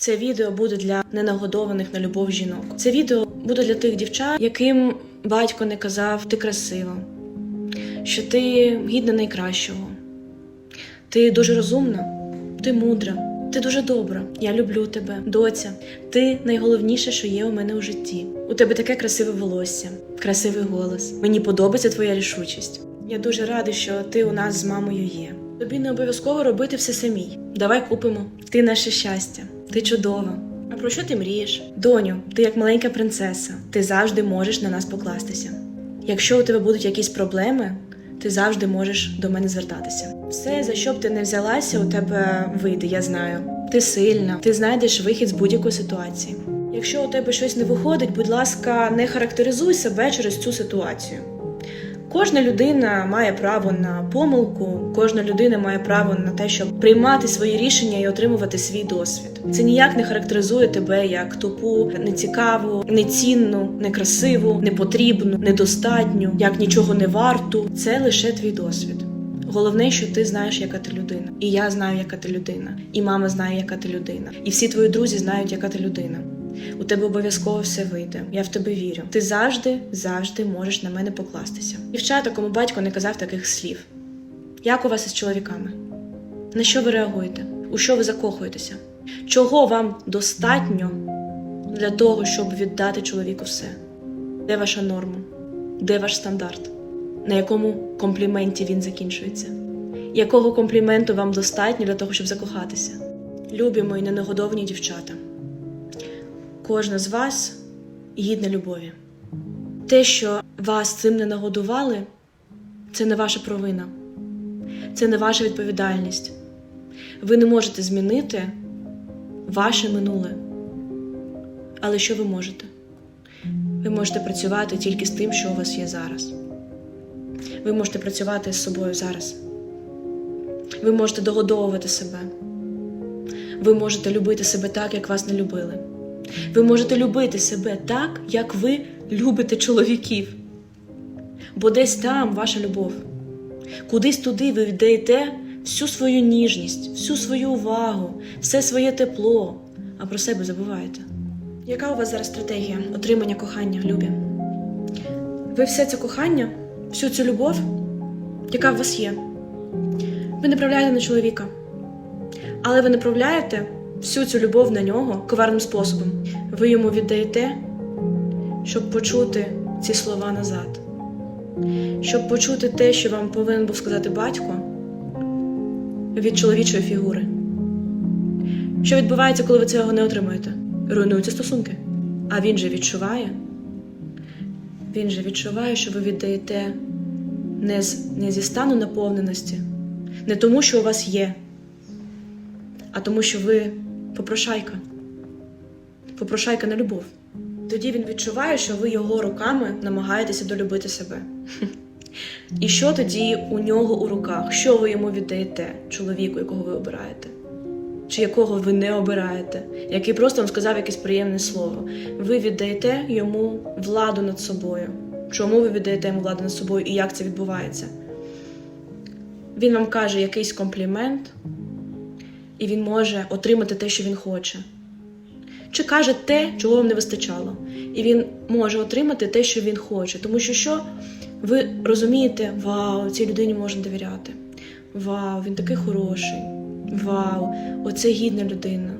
Це відео буде для ненагодованих на любов жінок. Це відео буде для тих дівчат, яким батько не казав ти красива, що ти гідна найкращого. Ти дуже розумна, ти мудра, ти дуже добра. Я люблю тебе, доця. Ти найголовніше, що є у мене у житті. У тебе таке красиве волосся, красивий голос. Мені подобається твоя рішучість. Я дуже радий, що ти у нас з мамою є. Тобі не обов'язково робити все самій. Давай купимо. Ти наше щастя, ти чудова. А про що ти мрієш? Доню, ти як маленька принцеса, ти завжди можеш на нас покластися. Якщо у тебе будуть якісь проблеми, ти завжди можеш до мене звертатися. Все, за що б ти не взялася, у тебе вийде, я знаю. Ти сильна, ти знайдеш вихід з будь-якої ситуації. Якщо у тебе щось не виходить, будь ласка, не характеризуй себе через цю ситуацію. Кожна людина має право на помилку, кожна людина має право на те, щоб приймати свої рішення і отримувати свій досвід. Це ніяк не характеризує тебе як тупу, нецікаву, нецінну, некрасиву, непотрібну, недостатню, як нічого не варту. Це лише твій досвід. Головне, що ти знаєш, яка ти людина, і я знаю, яка ти людина, і мама знає, яка ти людина, і всі твої друзі знають, яка ти людина. У тебе обов'язково все вийде. Я в тебе вірю. Ти завжди, завжди можеш на мене покластися. Дівчата, кому батько не казав таких слів. Як у вас із чоловіками? На що ви реагуєте? У що ви закохуєтеся? Чого вам достатньо для того, щоб віддати чоловіку все? Де ваша норма? Де ваш стандарт? На якому компліменті він закінчується? Якого компліменту вам достатньо для того, щоб закохатися? Любі мої ненагодовані дівчата. Кожна з вас гідна любові. Те, що вас цим не нагодували, це не ваша провина, це не ваша відповідальність. Ви не можете змінити ваше минуле. Але що ви можете? Ви можете працювати тільки з тим, що у вас є зараз. Ви можете працювати з собою зараз. Ви можете догодовувати себе. Ви можете любити себе так, як вас не любили. Ви можете любити себе так, як ви любите чоловіків. Бо десь там ваша любов. Кудись туди ви віддаєте всю свою ніжність, всю свою увагу, все своє тепло, а про себе забуваєте. Яка у вас зараз стратегія отримання кохання, любі? Ви все це кохання, всю цю любов, яка в вас є, ви направляєте на чоловіка. Але ви направляєте всю цю любов на нього коварним способом. Ви йому віддаєте, щоб почути ці слова назад, щоб почути те, що вам повинен був сказати батько від чоловічої фігури. Що відбувається, коли ви цього не отримуєте? Руйнуються стосунки. А він же відчуває. Він же відчуває, що ви віддаєте не, з, не зі стану наповненості, не тому, що у вас є, а тому, що ви попрошайка. Попрошайка на любов. Тоді він відчуває, що ви його руками намагаєтеся долюбити себе. І що тоді у нього у руках? Що ви йому віддаєте, чоловіку, якого ви обираєте? Чи якого ви не обираєте, який просто вам сказав якесь приємне слово. Ви віддаєте йому владу над собою. Чому ви віддаєте йому владу над собою і як це відбувається? Він вам каже якийсь комплімент, і він може отримати те, що він хоче. Чи каже те, чого вам не вистачало, і він може отримати те, що він хоче. Тому що що ви розумієте, вау, цій людині можна довіряти. Вау, він такий хороший. Вау, оце гідна людина.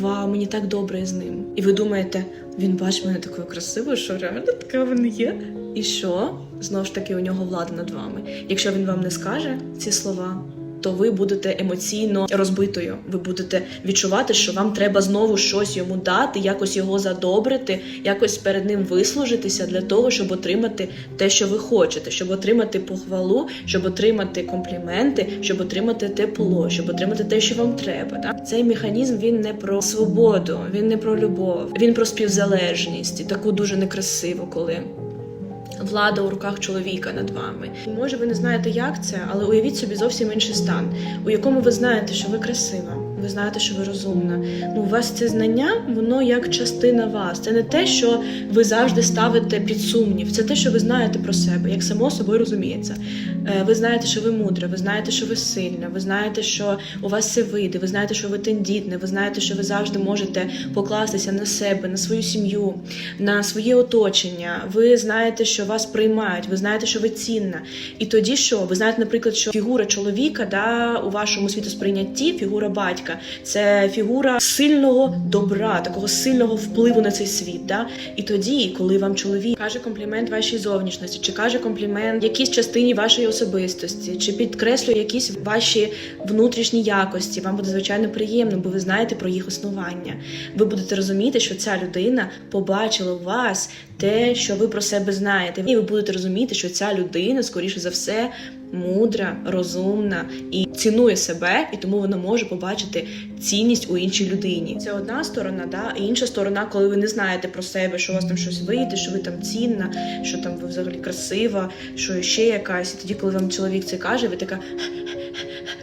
Вау, мені так добре з ним. І ви думаєте, він бачить мене такою красивою, що реально така вона є. І що? Знову ж таки, у нього влада над вами. Якщо він вам не скаже ці слова, то ви будете емоційно розбитою. Ви будете відчувати, що вам треба знову щось йому дати, якось його задобрити, якось перед ним вислужитися для того, щоб отримати те, що ви хочете, щоб отримати похвалу, щоб отримати компліменти, щоб отримати тепло, щоб отримати те, що вам треба. Так? Цей механізм він не про свободу, він не про любов, він про співзалежність і таку дуже некрасиву, коли влада у руках чоловіка над вами. І може ви не знаєте, як це, але уявіть собі зовсім інший стан, у якому ви знаєте, що ви красива, ви знаєте, що ви розумна. Ну, у вас це знання, воно як частина вас. Це не те, що ви завжди ставите під сумнів. Це те, що ви знаєте про себе, як само собою розуміється. Е, Ви знаєте, що ви мудра, ви знаєте, що ви сильна, ви знаєте, що у вас все вийде, ви знаєте, що ви тендітне, ви знаєте, що ви завжди можете покластися на себе, на свою сім'ю, на своє оточення. Ви знаєте, що вас приймають, ви знаєте, що ви цінна. І тоді що? Ви знаєте, наприклад, що фігура чоловіка да, у вашому світосприйнятті, фігура батька, це фігура сильного добра, такого сильного впливу на цей світ. Да? І тоді, коли вам чоловік каже комплімент вашій зовнішності, чи каже комплімент якійсь частині вашої особистості, чи підкреслює якісь ваші внутрішні якості, вам буде звичайно приємно, бо ви знаєте про їх існування. Ви будете розуміти, що ця людина побачила вас те, що ви про себе знаєте, і ви будете розуміти, що ця людина, скоріше за все, мудра, розумна і цінує себе, і тому вона може побачити цінність у іншій людині. Це одна сторона, да, і інша сторона, коли ви не знаєте про себе, що у вас там щось вийде, що ви там цінна, що там ви взагалі красива, що ще якась. І тоді, коли вам чоловік це каже, ви така.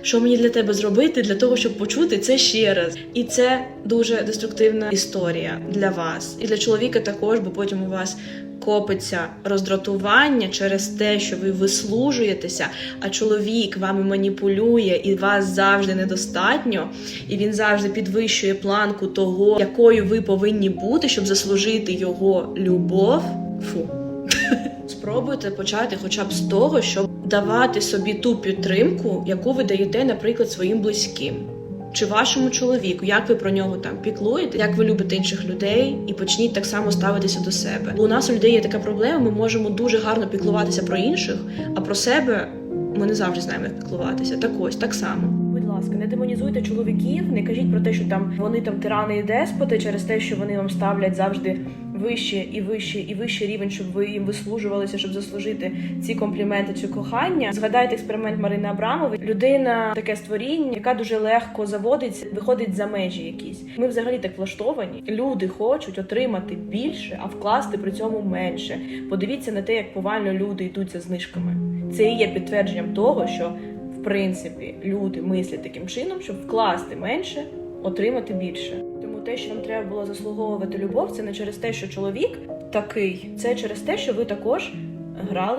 Що мені для тебе зробити для того, щоб почути це ще раз? І це дуже деструктивна історія для вас і для чоловіка також, бо потім у вас копиться роздратування через те, що ви вислужуєтеся, а чоловік вами маніпулює і вас завжди недостатньо, і він завжди підвищує планку того, якою ви повинні бути, щоб заслужити його любов. Фу. Спробуйте почати хоча б з того, щоб давати собі ту підтримку, яку ви даєте, наприклад, своїм близьким. Чи вашому чоловіку, як ви про нього там піклуєте, як ви любите інших людей, і почніть так само ставитися до себе. У нас у людей є така проблема, ми можемо дуже гарно піклуватися про інших, а про себе ми не завжди знаємо, як піклуватися. Так ось так само. Будь ласка, не демонізуйте чоловіків, не кажіть про те, що там вони там тирани і деспоти через те, що вони вам ставлять завжди вище і вище і вище рівень, щоб ви їм вислужувалися, щоб заслужити ці компліменти чи кохання. Згадайте експеримент Марини Абрамової. Людина таке створіння, яка дуже легко заводиться, виходить за межі якісь. Ми взагалі так влаштовані. Люди хочуть отримати більше, а вкласти при цьому менше. Подивіться на те, як повально люди йдуть за знижками. Це і є підтвердженням того, що в принципі люди мислять таким чином, щоб вкласти менше, отримати більше. Тому те, що нам треба було заслуговувати любов, це не через те, що чоловік такий, це через те, що ви також грали